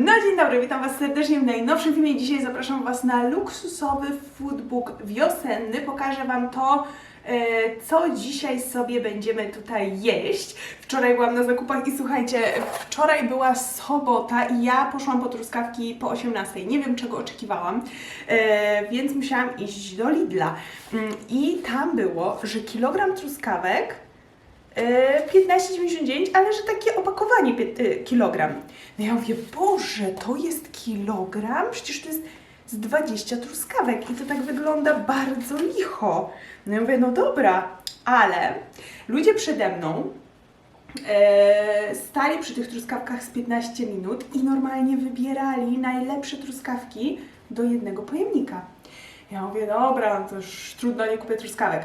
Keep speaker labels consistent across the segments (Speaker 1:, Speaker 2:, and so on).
Speaker 1: No dzień dobry, witam Was serdecznie w najnowszym filmie. Dzisiaj zapraszam Was na luksusowy foodbook wiosenny. Pokażę Wam to, e, co dzisiaj sobie będziemy tutaj jeść. Wczoraj byłam na zakupach i słuchajcie, wczoraj była sobota i ja poszłam po truskawki po 18. Nie wiem czego oczekiwałam, e, więc musiałam iść do Lidla. Mm, I tam było, że kilogram truskawek 15,99, ale że takie opakowanie e, kilogram. No ja mówię, Boże, to jest kilogram? Przecież to jest z 20 truskawek i to tak wygląda bardzo licho. No ja mówię, no dobra, ale ludzie przede mną e, stali przy tych truskawkach z 15 minut i normalnie wybierali najlepsze truskawki do jednego pojemnika. Ja mówię, dobra, to już trudno, nie kupię truskawek.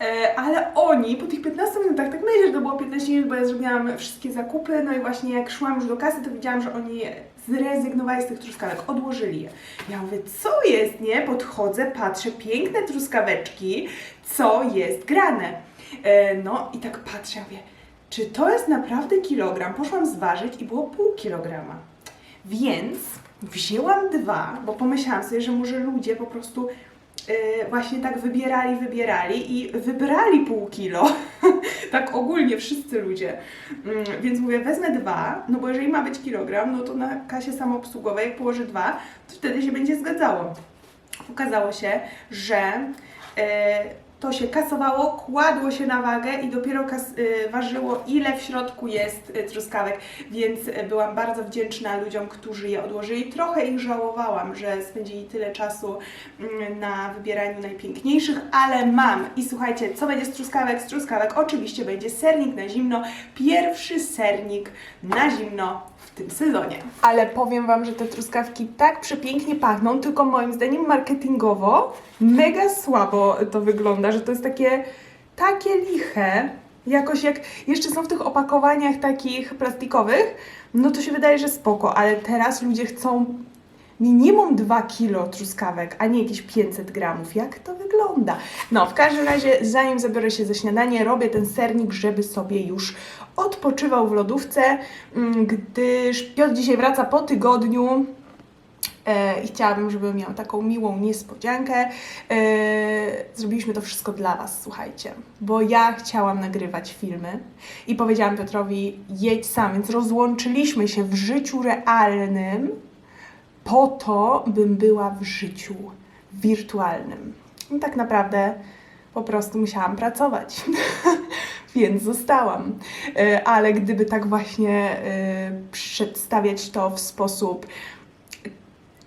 Speaker 1: E, ale oni po tych 15 minutach, tak myślę, że to było 15 minut, bo ja zrobiłam wszystkie zakupy, no i właśnie jak szłam już do kasy, to widziałam, że oni zrezygnowali z tych truskawek, odłożyli je. Ja mówię, co jest, nie? Podchodzę, patrzę, piękne truskaweczki, co jest grane? E, no i tak patrzę, ja mówię, czy to jest naprawdę kilogram? Poszłam zważyć i było pół kilograma. Więc wzięłam dwa, bo pomyślałam sobie, że może ludzie po prostu e, właśnie tak wybierali, wybierali i wybrali pół kilo. tak ogólnie wszyscy ludzie. Mm, więc mówię, wezmę dwa, no bo jeżeli ma być kilogram, no to na kasie samoobsługowej jak położę dwa, to wtedy się będzie zgadzało. Okazało się, że e, to się kasowało, kładło się na wagę i dopiero kas, y, ważyło, ile w środku jest y, truskawek, więc y, byłam bardzo wdzięczna ludziom, którzy je odłożyli. Trochę ich żałowałam, że spędzili tyle czasu mm, na wybieraniu najpiękniejszych, ale mam. I słuchajcie, co będzie z truskawek? Z truskawek oczywiście będzie sernik na zimno, pierwszy sernik na zimno w tym sezonie. Ale powiem Wam, że te truskawki tak przepięknie pachną, tylko moim zdaniem marketingowo mega słabo to wygląda, że to jest takie, takie liche. Jakoś jak jeszcze są w tych opakowaniach takich plastikowych, no to się wydaje, że spoko, ale teraz ludzie chcą minimum 2 kilo truskawek, a nie jakieś 500 gramów. Jak to wygląda? No, w każdym razie, zanim zabiorę się za śniadanie, robię ten sernik, żeby sobie już odpoczywał w lodówce, mm, gdyż Piotr dzisiaj wraca po tygodniu. E, I chciałabym, żeby miał taką miłą niespodziankę. E, zrobiliśmy to wszystko dla Was, słuchajcie, bo ja chciałam nagrywać filmy i powiedziałam Piotrowi, jedź sam, więc rozłączyliśmy się w życiu realnym po to, bym była w życiu wirtualnym. I tak naprawdę po prostu musiałam pracować, więc zostałam. E, Ale gdyby tak właśnie przedstawiać to w sposób,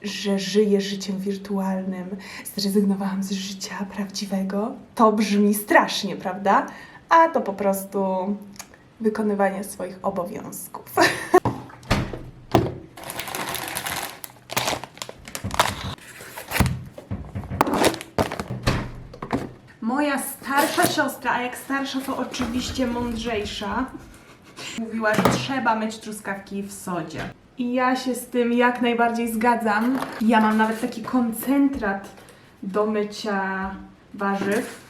Speaker 1: że żyję życiem wirtualnym, zrezygnowałam z życia prawdziwego, to brzmi strasznie, prawda? A to po prostu wykonywanie swoich obowiązków. Moja starsza siostra, a jak starsza to oczywiście mądrzejsza, mówiła, że trzeba myć truskawki w sodzie. I ja się z tym jak najbardziej zgadzam. Ja mam nawet taki koncentrat do mycia warzyw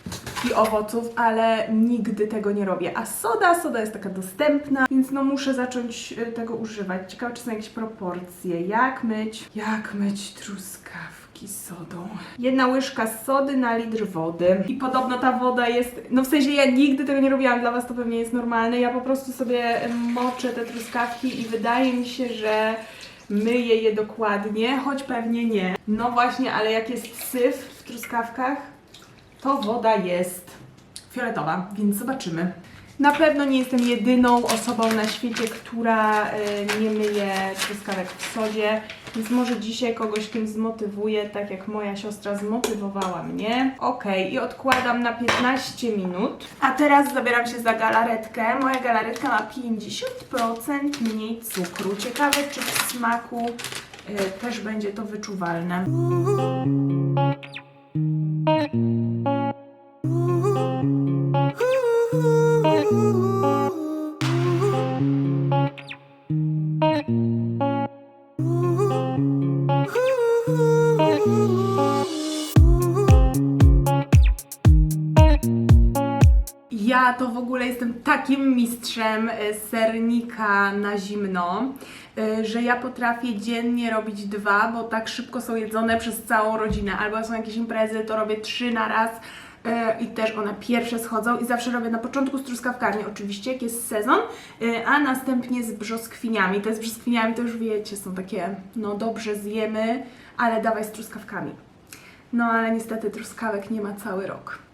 Speaker 1: i owoców, ale nigdy tego nie robię. A soda, soda jest taka dostępna, więc no muszę zacząć y, tego używać. Ciekawe, czy są jakieś proporcje. Jak myć, jak myć truskawki sodą. Jedna łyżka sody na litr wody. I podobno ta woda jest, no w sensie ja nigdy tego nie robiłam, dla Was to pewnie jest normalne. Ja po prostu sobie moczę te truskawki i wydaje mi się, że myję je dokładnie, choć pewnie nie. No właśnie, ale jak jest syf w truskawkach, to woda jest fioletowa, więc zobaczymy. Na pewno nie jestem jedyną osobą na świecie, która y, nie myje truskawek w sodzie, więc może dzisiaj kogoś tym zmotywuję, tak jak moja siostra zmotywowała mnie. Ok, i odkładam na 15 minut. A teraz zabieram się za galaretkę. Moja galaretka ma 50% mniej cukru. Ciekawe, czy w smaku y, też będzie to wyczuwalne. Takim mistrzem e, sernika na zimno, e, że ja potrafię dziennie robić dwa, bo tak szybko są jedzone przez całą rodzinę. Albo są jakieś imprezy, to robię trzy na raz e, i też one pierwsze schodzą i zawsze robię na początku z truskawkami oczywiście, jak jest sezon, a następnie z brzoskwiniami. Te z brzoskwiniami to już wiecie, są takie, no dobrze zjemy, ale dawaj z truskawkami. No ale niestety truskawek nie ma cały rok.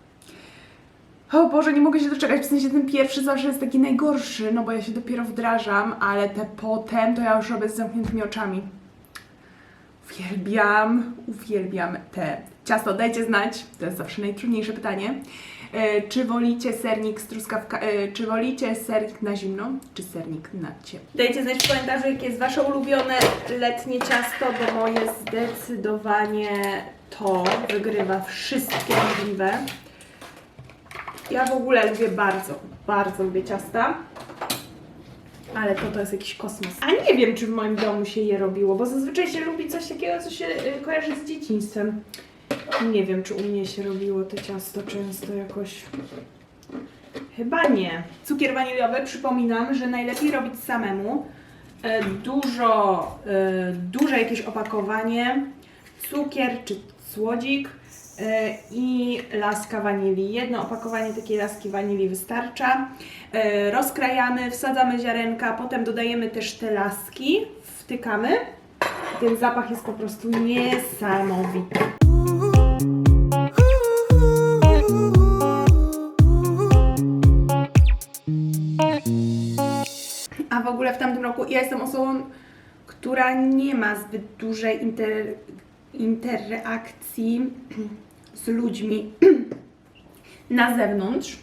Speaker 1: O Boże, nie mogę się doczekać, w sensie ten pierwszy zawsze jest taki najgorszy, no bo ja się dopiero wdrażam, ale te potem to ja już robię z zamkniętymi oczami. Uwielbiam, uwielbiam te ciasto. Dajcie znać, to jest zawsze najtrudniejsze pytanie. E, czy wolicie sernik z truskawka, e, czy wolicie sernik na zimno, czy sernik na ciepło? Dajcie znać w komentarzu, jakie jest Wasze ulubione letnie ciasto, bo moje zdecydowanie to wygrywa wszystkie możliwe. Ja w ogóle lubię bardzo, bardzo lubię ciasta. Ale to to jest jakiś kosmos. A nie wiem, czy w moim domu się je robiło, bo zazwyczaj się lubi coś takiego, co się y, kojarzy z dzieciństwem. Nie wiem, czy u mnie się robiło to ciasto często jakoś. Chyba nie. Cukier waniliowy, przypominam, że najlepiej robić samemu. E, Dużo, e, duże jakieś opakowanie, cukier czy słodzik i laska wanilii. Jedno opakowanie takiej laski wanilii wystarcza. E, Rozkrajamy, wsadzamy ziarenka, potem dodajemy też te laski, wtykamy. Ten zapach jest po prostu niesamowity. A w ogóle w tamtym roku ja jestem osobą, która nie ma zbyt dużej inter, interakcji z ludźmi na zewnątrz.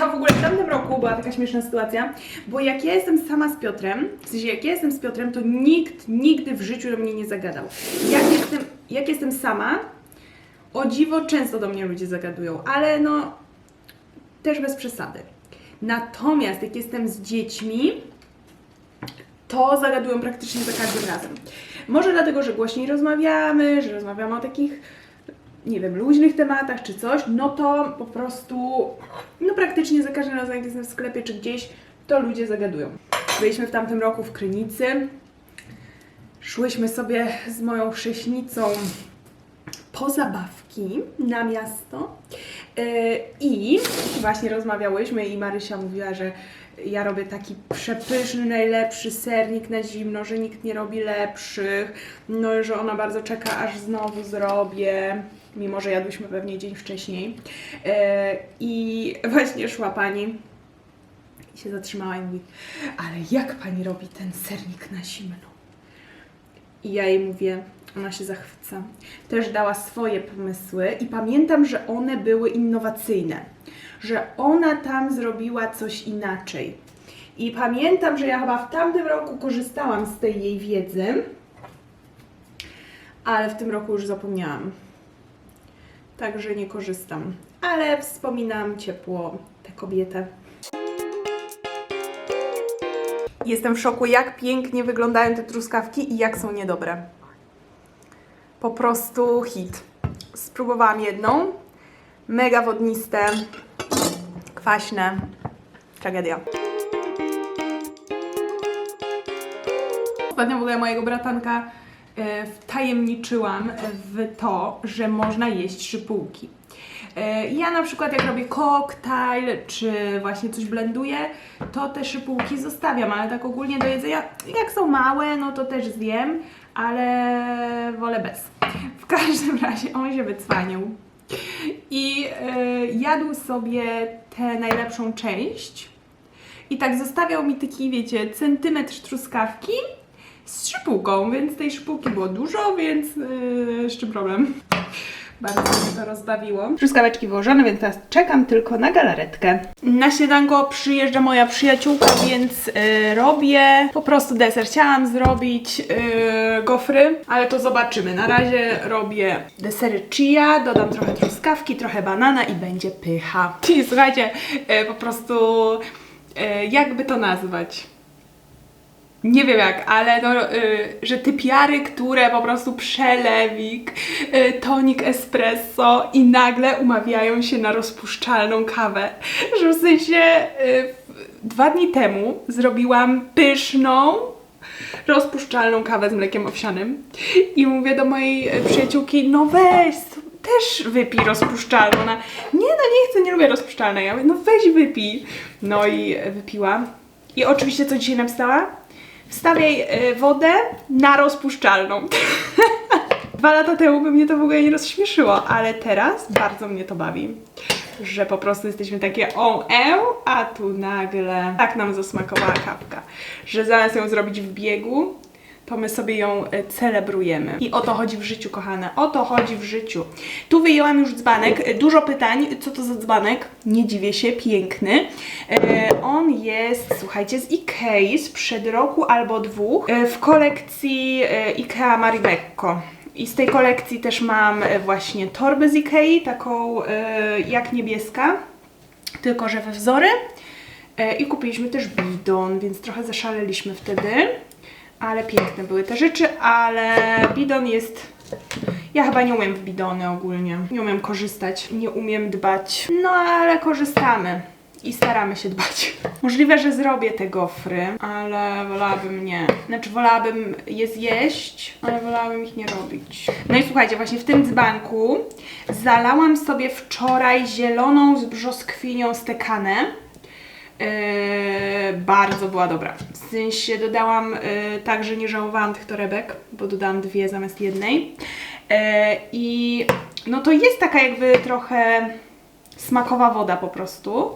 Speaker 1: A w ogóle w tamtym roku była taka śmieszna sytuacja, bo jak ja jestem sama z Piotrem, w sensie jak ja jestem z Piotrem, to nikt nigdy w życiu do mnie nie zagadał. Jak jestem, jak jestem sama, o dziwo często do mnie ludzie zagadują, ale no też bez przesady. Natomiast jak jestem z dziećmi, to zagadują praktycznie za każdym razem. Może dlatego, że głośniej rozmawiamy, że rozmawiamy o takich, nie wiem, luźnych tematach czy coś, no to po prostu, no praktycznie za każdym razem, jak jestem w sklepie czy gdzieś, to ludzie zagadują. Byliśmy w tamtym roku w Krynicy, szłyśmy sobie z moją chrześnicą po zabawki na miasto. Yy, i właśnie rozmawiałyśmy i Marysia mówiła, że ja robię taki przepyszny, najlepszy sernik na zimno, że nikt nie robi lepszych, no że ona bardzo czeka, aż znowu zrobię, mimo że jadłyśmy pewnie dzień wcześniej. Yy, I właśnie szła pani i się zatrzymała i mówi, ale jak pani robi ten sernik na zimno? I ja jej mówię, ona się zachwyca. Też dała swoje pomysły i pamiętam, że one były innowacyjne, że ona tam zrobiła coś inaczej. I pamiętam, że ja chyba w tamtym roku korzystałam z tej jej wiedzy, ale w tym roku już zapomniałam. Także nie korzystam. Ale wspominam ciepło tę kobietę. Jestem w szoku, jak pięknie wyglądają te truskawki i jak są niedobre. Po prostu hit. Spróbowałam jedną. Mega wodniste, kwaśne. Tragedia. Ostatnio w ogóle mojego bratanka wtajemniczyłam w to, że można jeść szypułki. E, Ja na przykład jak robię koktajl, czy właśnie coś blenduję, to te szypułki zostawiam, ale tak ogólnie do jedzenia, jak są małe, no to też zjem, ale wolę bez. W każdym razie on się wycwanił i e, jadł sobie tę najlepszą część i tak zostawiał mi taki, wiecie, centymetr truskawki z szypułką, więc tej szypułki było dużo, więc yy, z czym problem? Bardzo mnie to rozbawiło. Truskaweczki włożone, więc teraz czekam tylko na galaretkę. Na śniadanko przyjeżdża moja przyjaciółka, więc yy, robię po prostu deser. Chciałam zrobić yy, gofry, ale to zobaczymy. Na razie robię desery chia, dodam trochę truskawki, trochę banana i będzie pycha. I słuchajcie, yy, po prostu yy, jakby to nazwać? Nie wiem jak, ale no, y, że typiary, które po prostu przelewik, y, tonik espresso i nagle umawiają się na rozpuszczalną kawę. Że w sensie y, dwa dni temu zrobiłam pyszną, rozpuszczalną kawę z mlekiem owsianym i mówię do mojej e, przyjaciółki, no weź, też wypij rozpuszczalną. Ona, nie no nie chcę, nie lubię rozpuszczalnej. Ja mówię, no weź wypij. No i wypiłam. I oczywiście co dzisiaj napisała? Wstawiaj e, wodę na rozpuszczalną. Dwa lata temu by mnie to w ogóle nie rozśmieszyło, ale teraz bardzo mnie to bawi. Że po prostu jesteśmy takie o e, a tu nagle tak nam zasmakowała kawka, że zamiast ją zrobić w biegu, to my sobie ją e, celebrujemy. I o to chodzi w życiu, kochane. O to chodzi w życiu. Tu wyjęłam już dzbanek. E, Dużo pytań, co to za dzbanek? Nie dziwię się, piękny. E, on jest, słuchajcie, z Ikei sprzed roku albo dwóch w kolekcji Ikea Marimekko. I z tej kolekcji też mam właśnie torbę z Ikei, taką jak niebieska, tylko że we wzory. I kupiliśmy też bidon, więc trochę zaszaleliśmy wtedy. Ale piękne były te rzeczy, ale bidon jest... Ja chyba nie umiem w bidony ogólnie. Nie umiem korzystać, nie umiem dbać. No ale korzystamy i staramy się dbać. Możliwe, że zrobię te gofry, ale wolałabym nie. Znaczy wolałabym je zjeść, ale wolałabym ich nie robić. No i słuchajcie, właśnie w tym dzbanku zalałam sobie wczoraj zieloną z brzoskwinią stekanę. Yy, bardzo była dobra. W sensie dodałam yy, tak, że nie żałowałam tych torebek, bo dodałam dwie zamiast jednej. Yy, I no to jest taka jakby trochę smakowa woda po prostu,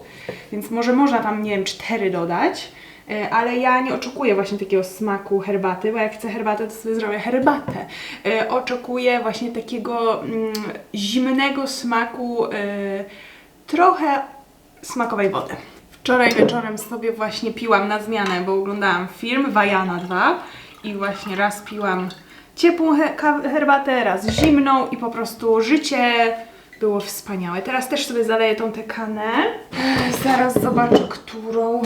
Speaker 1: więc może można tam, nie wiem, cztery dodać. yy, Ale ja nie oczekuję właśnie takiego smaku herbaty, bo jak chcę herbatę, to sobie zrobię herbatę. Yy, Oczekuję właśnie takiego mm, zimnego smaku, yy, trochę smakowej wody. Wczoraj wieczorem sobie właśnie piłam na zmianę, bo oglądałam film Wajana 2 i właśnie raz piłam ciepłą herbatę, raz zimną i po prostu życie było wspaniałe. Teraz też sobie zaleję tą tekanę. Zaraz zobaczę, którą.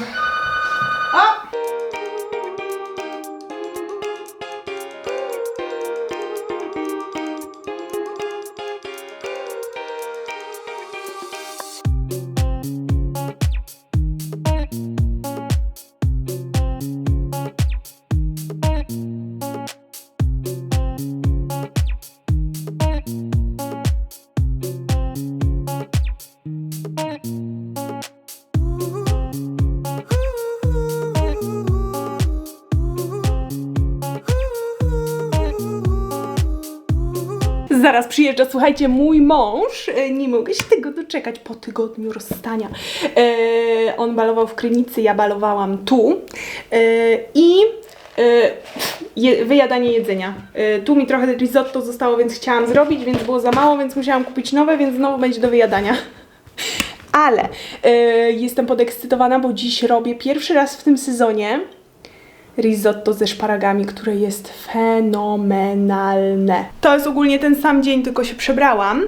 Speaker 1: Zaraz przyjeżdża, słuchajcie, mój mąż. E, Nie mogę się tego doczekać po tygodniu rozstania. E, on balował w Krynicy, ja balowałam tu. E, I e, je, wyjadanie jedzenia. E, tu mi trochę risotto zostało, więc chciałam zrobić, więc było za mało, więc musiałam kupić nowe, więc znowu będzie do wyjadania. Ale jestem podekscytowana, bo dziś robię pierwszy raz w tym sezonie risotto ze szparagami, które jest fenomenalne. To jest ogólnie ten sam dzień, tylko się przebrałam,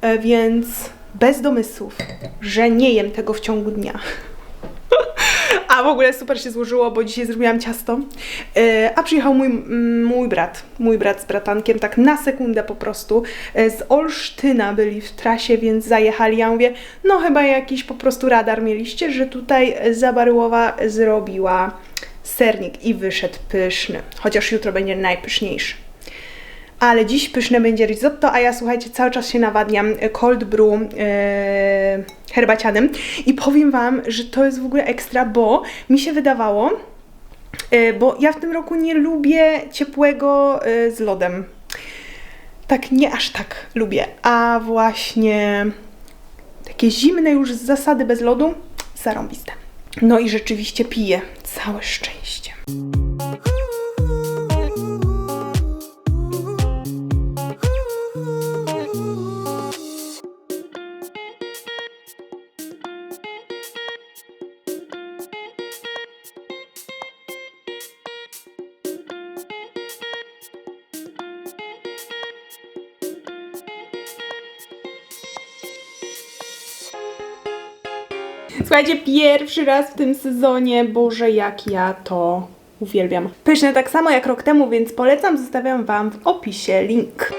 Speaker 1: e, więc bez domysłów, że nie jem tego w ciągu dnia. A w ogóle super się złożyło, bo dzisiaj zrobiłam ciasto. E, A przyjechał mój, mm, mój brat, mój brat z bratankiem, tak na sekundę po prostu. E, Z Olsztyna byli w trasie, więc zajechali. Ja mówię, no chyba jakiś po prostu radar mieliście, że tutaj Zabaryłowa zrobiła sernik i wyszedł pyszny. Chociaż jutro będzie najpyszniejszy. Ale dziś pyszne będzie risotto, a ja słuchajcie, cały czas się nawadniam cold brew e, herbacianym i powiem Wam, że to jest w ogóle ekstra, bo mi się wydawało, e, bo ja w tym roku nie lubię ciepłego e, z lodem. Tak nie aż tak lubię, a właśnie takie zimne już z zasady bez lodu, zarąbiste. No i rzeczywiście piję całe szczęście. Słuchajcie, pierwszy raz w tym sezonie, Boże, jak ja to Uwielbiam. Pyszne tak samo jak rok temu, więc polecam, zostawiam Wam w opisie link.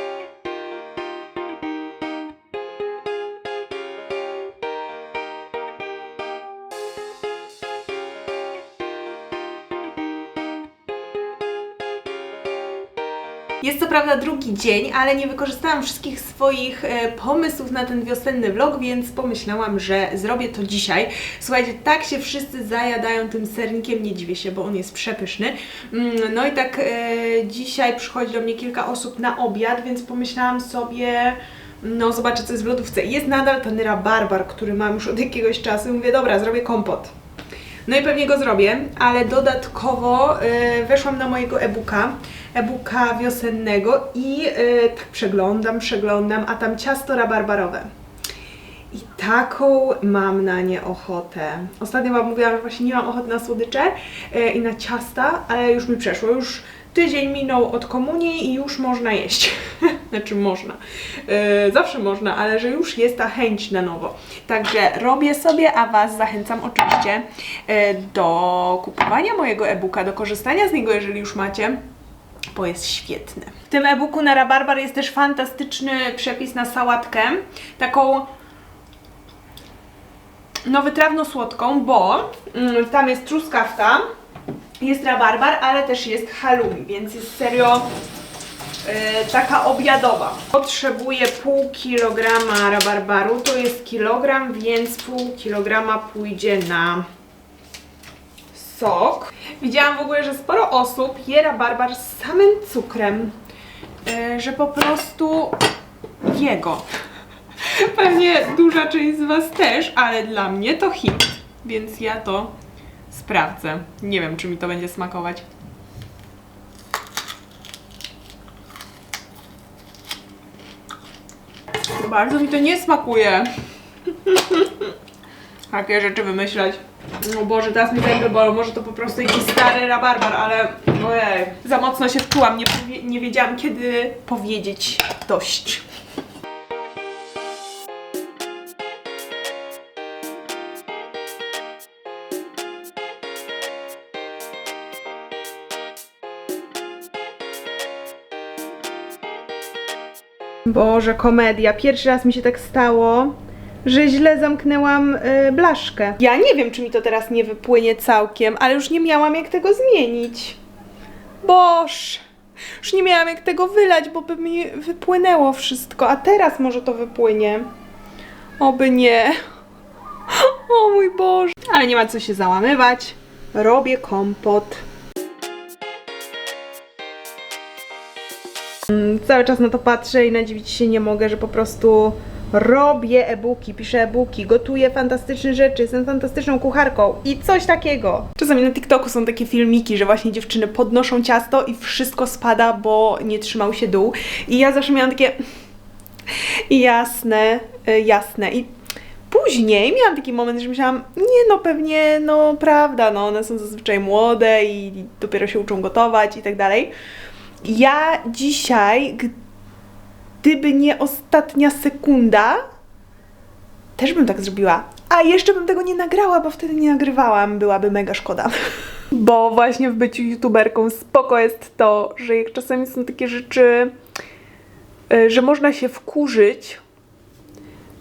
Speaker 1: Prawda drugi dzień, ale nie wykorzystałam wszystkich swoich e, pomysłów na ten wiosenny vlog, więc pomyślałam, że zrobię to dzisiaj. Słuchajcie, tak się wszyscy zajadają tym sernikiem, nie dziwię się, bo on jest przepyszny. Mm, No i tak e, dzisiaj przychodzi do mnie kilka osób na obiad, więc pomyślałam sobie, no zobaczę co jest w lodówce. Jest nadal ten rabarbar, który mam już od jakiegoś czasu. Mówię, dobra, zrobię kompot. No i pewnie go zrobię, ale dodatkowo y, weszłam na mojego e-booka, e-booka wiosennego i y, tak przeglądam, przeglądam, a tam ciasto rabarbarowe. I taką mam na nie ochotę. Ostatnio Wam mówiłam, że właśnie nie mam ochoty na słodycze y, i na ciasta, ale już mi przeszło. Już tydzień minął od komunii i już można jeść. znaczy można. Y, zawsze można, ale że już jest ta chęć na nowo. Także robię sobie, a Was zachęcam oczywiście y, do kupowania mojego e-booka, do korzystania z niego, jeżeli już macie bo jest świetny. W tym e-booku na Rabarbar jest też fantastyczny przepis na sałatkę, taką no wytrawno-słodką, bo mm, tam jest truskawka, jest rabarbar, ale też jest halloumi, więc jest serio e, taka obiadowa. Potrzebuję pół kilograma rabarbaru, to jest kilogram, więc pół kilograma pójdzie na sok. Widziałam w ogóle, że sporo osób je rabarbar z samym cukrem, e, że po prostu jego. Pewnie duża część z Was też, ale dla mnie to hit, więc ja to sprawdzę. Nie wiem, czy mi to będzie smakować. Bardzo mi to nie smakuje. Takie rzeczy wymyślać. No Boże, teraz mi zęby bolą, może to po prostu jakiś stary rabarbar, ale ojej, za mocno się wczułam, nie, nie wiedziałam kiedy powiedzieć dość. Boże, komedia. Pierwszy raz mi się tak stało, że źle zamknęłam y, blaszkę. Ja nie wiem, czy mi to teraz nie wypłynie całkiem, ale już nie miałam jak tego zmienić. Boż! Już nie miałam jak tego wylać, bo by mi wypłynęło wszystko, a teraz może to wypłynie. Oby nie. O mój Boże. Ale nie ma co się załamywać. Robię kompot. Mm, Cały czas na to patrzę i nadziwić się nie mogę, że po prostu robię e-booki, piszę e-booki, gotuję fantastyczne rzeczy, jestem fantastyczną kucharką i coś takiego. Czasami na TikToku są takie filmiki, że właśnie dziewczyny podnoszą ciasto i wszystko spada, bo nie trzymał się dół. I ja zawsze miałam takie jasne, y, jasne. I później miałam taki moment, że myślałam, nie no pewnie, no prawda, no one są zazwyczaj młode i dopiero się uczą gotować i tak dalej. Ja dzisiaj, gdyby nie ostatnia sekunda, też bym tak zrobiła. A jeszcze bym tego nie nagrała, bo wtedy nie nagrywałam, byłaby mega szkoda. Bo właśnie w byciu youtuberką spoko jest to, że jak czasami są takie rzeczy, y, że można się wkurzyć,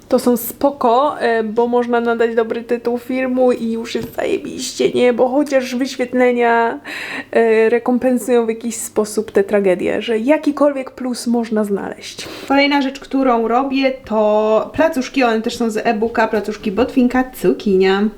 Speaker 1: to są spoko, e, bo można nadać dobry tytuł filmu i już jest zajebiście, nie? Bo chociaż wyświetlenia e, rekompensują w jakiś sposób te tragedie, że jakikolwiek plus można znaleźć. Kolejna rzecz, którą robię to placuszki, one też są z e-booka, placuszki botwinka cukinia.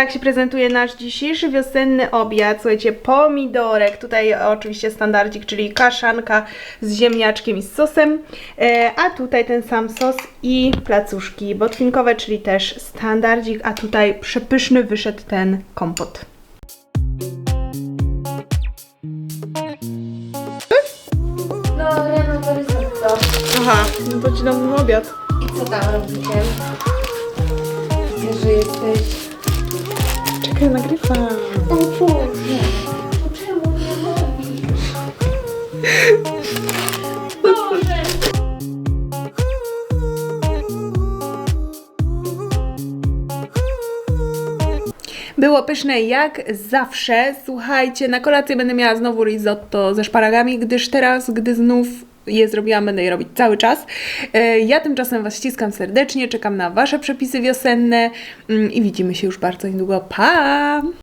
Speaker 1: Tak się prezentuje nasz dzisiejszy wiosenny obiad. Słuchajcie, pomidorek, tutaj oczywiście standardzik, czyli kaszanka z ziemniaczkiem i z sosem, e, a tutaj ten sam sos i placuszki botwinkowe, czyli też standardzik, a tutaj przepyszny wyszedł ten kompot.
Speaker 2: No, rano to risotto.
Speaker 1: Aha, no to ci dam obiad.
Speaker 2: I co tam robicie? Widzę, że jesteś...
Speaker 1: Czekaj, nagrywam.
Speaker 2: O Boże. Tak, Czemu nie? Boże.
Speaker 1: Było pyszne jak zawsze. Słuchajcie, na kolację będę miała znowu risotto ze szparagami, gdyż teraz, gdy znów je zrobiłam, będę je robić cały czas. E, Ja tymczasem Was ściskam serdecznie, czekam na Wasze przepisy wiosenne mm, i widzimy się już bardzo niedługo. Pa!